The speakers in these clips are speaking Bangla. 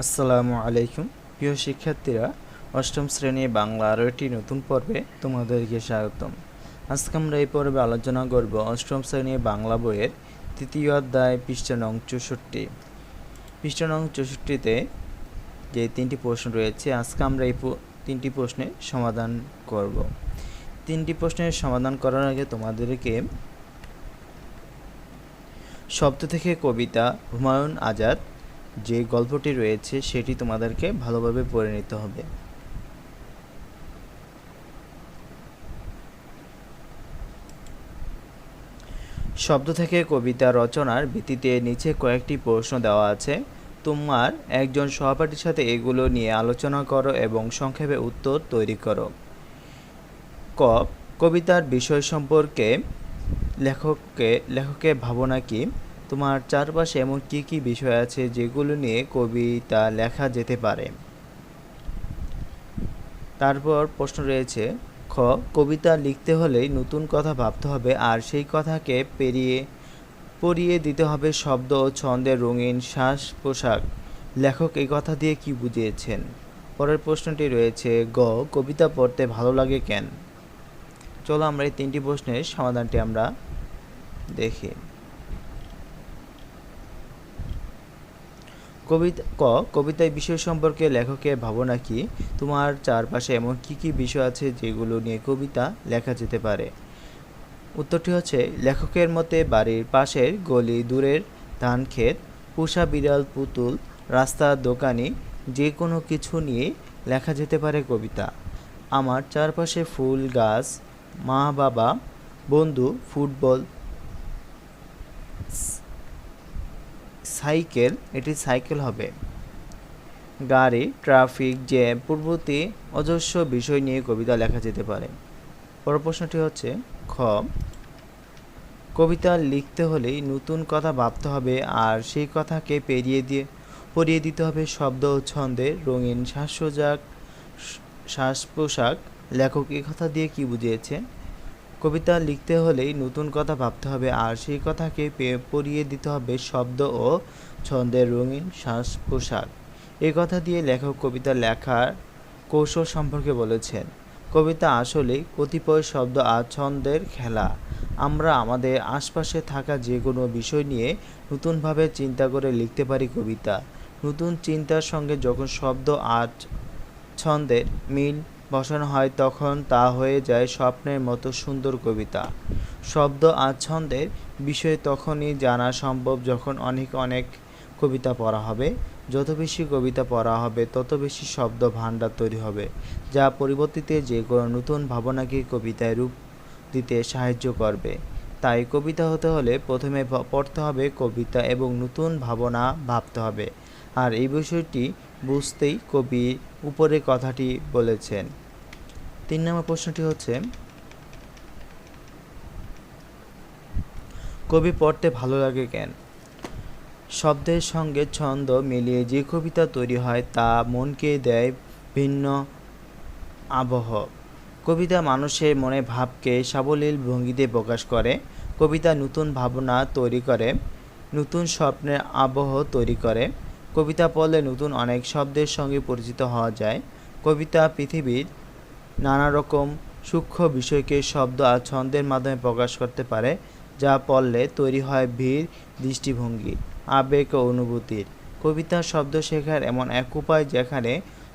আসসালামু আলাইকুম। প্রিয় শিক্ষার্থীরা, অষ্টম শ্রেণি বাংলা আরও একটি নতুন পর্বে তোমাদেরকে স্বাগতম। আজকে আমরা এই পর্বে আলোচনা করব অষ্টম শ্রেণি বাংলা বইয়ের তৃতীয় অধ্যায়, পৃষ্ঠা নং চৌষট্টি। পৃষ্ঠা নং চৌষট্টিতে যে তিনটি প্রশ্ন রয়েছে, আজকে আমরা এই তিনটি প্রশ্নের সমাধান করব। তিনটি প্রশ্নের সমাধান করার আগে তোমাদেরকে শব্দ থেকে কবিতা হুমায়ুন আজাদ যে গল্পটি রয়েছে সেটি তোমাদেরকে ভালোভাবে পড়ে নিতে হবে। শব্দ থেকে কবিতা রচনার ভিত্তিতে নিচে কয়েকটি প্রশ্ন দেওয়া আছে। তোমার একজন সহপাঠীর সাথে এগুলো নিয়ে আলোচনা করো এবং সংক্ষেপে উত্তর তৈরি করো। ক, কবিতার বিষয় সম্পর্কে লেখককে, লেখকের ভাবনা কি? তোমার চারপাশে এমন কি কি বিষয় আছে যেগুলো নিয়ে কবিতা, লেখা যেতে পারে? তারপর প্রশ্ন রয়েছে, খ, কবিতা লিখতে হলেই নতুন কথা ভাবতে হবে আর সেই কথাকে পেরিয়ে পরিয়ে দিতে হবে শব্দ ও ছন্দের রঙিন শ্বাস পোশাক লেখক এই কথা দিয়ে কি বুঝিয়েছেন? পরের প্রশ্নটি রয়েছে, গ, কবিতা পড়তে ভালো লাগে কেন? চলো আমরা এই তিনটি প্রশ্নের সমাধানটি আমরা দেখি। কবিতা, ক, কবিতায় বিষয় সম্পর্কে লেখকের ভাবনা কি? তোমার চারপাশে এমন কি কি বিষয় আছে যেগুলো নিয়ে কবিতা লেখা যেতে পারে? উত্তরটি হচ্ছে, লেখকের মতে বাড়ির পাশের গলি, দূরের ধান ক্ষেত, পুষা বিড়াল, পুতুল রাস্তার দোকানি যে কোনো কিছু নিয়ে লেখা যেতে পারে কবিতা। আমার চারপাশে ফুল, গাছ মা বাবা বন্ধু, ফুটবল সাইকেল, এটি সাইকেল হবে। গাড়ি, ট্রাফিক, জ্যাম, পূর্ববর্তী অজস্র বিষয় নিয়ে কবিতা লেখা যেতে পারে। পর প্রশ্নটি হচ্ছে, খ, কবিতা লিখতে হলেই নতুন কথা ভাবতে হবে আর সেই কথাকে পেরিয়ে দিয়ে, পরিয়ে দিতে হবে শব্দ ও ছন্দের রঙিন শ্বাসজাক শ্বাস পোশাক লেখক এই কথা দিয়ে কি বুঝিয়েছে? কবিতা লিখতে হলেই নতুন কথা ভাবতে হবে, আর সেই কথাকে পরিয়ে দিতে হবে শব্দ ও ছন্দের রঙিন শ্বাস পোশাক এই কথা দিয়ে লেখক কবিতা লেখার কৌশল সম্পর্কে বলেছেন, কবিতা আসলেই কতিপয় শব্দ আর ছন্দের খেলা। আমরা আমাদের আশপাশে থাকা যে কোনো বিষয় নিয়ে নতুনভাবে চিন্তা করে লিখতে পারি কবিতা। নতুন চিন্তার সঙ্গে যখন শব্দ আর ছন্দের মিল বসানো হয় তখন তা হয়ে যায় স্বপ্নের মতো সুন্দর কবিতা। শব্দ আচ্ছন্দের ছন্দের বিষয় তখনই জানা সম্ভব যখন অনেক অনেক কবিতা পড়া হবে। যত বেশি কবিতা পড়া হবে, তত বেশি শব্দ ভাণ্ডার তৈরি হবে, যা পরিবর্তিতে যে কোনো নতুন ভাবনাকে কবিতায় রূপ দিতে সাহায্য করবে। তাই কবিতা হতে হলে প্রথমে পড়তে হবে কবিতা এবং নতুন ভাবনা ভাবতে হবে। আর এই বিষয়টি বুঝতেই কবি উপরে কথাটি বলেছেন। তিন নম্বর প্রশ্নটি হচ্ছে, কবি পড়তে ভালো লাগে কেন? শব্দের সঙ্গে ছন্দ মিলিয়ে যে কবিতা তৈরি হয় তা মনকে দেয় ভিন্ন আবহ। কবিতা মানুষের মনে ভাবকে সাবলীল ভঙ্গিতে প্রকাশ করে। কবিতা নতুন ভাবনা তৈরি করে, নতুন স্বপ্নের আবহ তৈরি করে। কবিতা পড়লে নতুন অনেক শব্দের সঙ্গে পরিচিত হওয়া যায়। কবিতা পৃথিবীর নানা রকম সূক্ষ্ম বিষয়কে শব্দ আর ছন্দের মাধ্যমে প্রকাশ করতে পারে, যা পড়লে তৈরি হয় ভিড়, দৃষ্টিভঙ্গি, আবেগ ও অনুভূতির। কবিতা শব্দ শেখার এমন এক উপায় যেখানে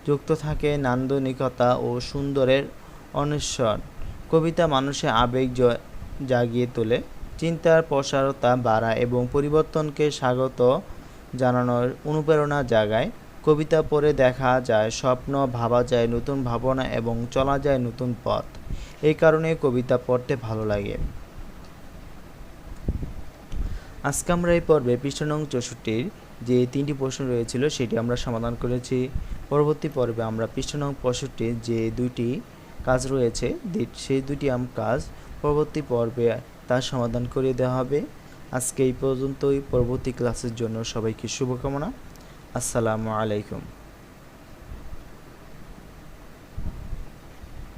যুক্ত থাকে নান্দনিকতা ও সুন্দরের অন্বেষণ কবিতা মানুষের আবেগ জাগিয়ে তোলে, চিন্তার প্রসারতা বাড়ায় এবং পরিবর্তনকে স্বাগত জানানোর অনুপ্রেরণা জাগায়। কবিতা পড়ে দেখা যায়, স্বপ্ন ভাবা যায় নতুন ভাবনা এবং চলা যায় নতুন পথ। এই কারণে কবিতা পড়তে ভালো লাগে। আজকে আমরা এই পর্বে পৃষ্ঠ নং চৌষট্টির যে তিনটি প্রশ্ন রয়েছিল, সেটি আমরা সমাধান করেছি। পরবর্তী পর্বে আমরা পৃষ্ঠ নং পঁয়ষট্টির যে দুইটি কাজ রয়েছে সেই দুটি আম কাজ পরবর্তী পর্বে তার সমাধান করে দেওয়া হবে। আজকে এই পর্যন্তই। পরবর্তী ক্লাসের জন্য সবাইকে শুভকামনা। আসসালামু আলাইকুম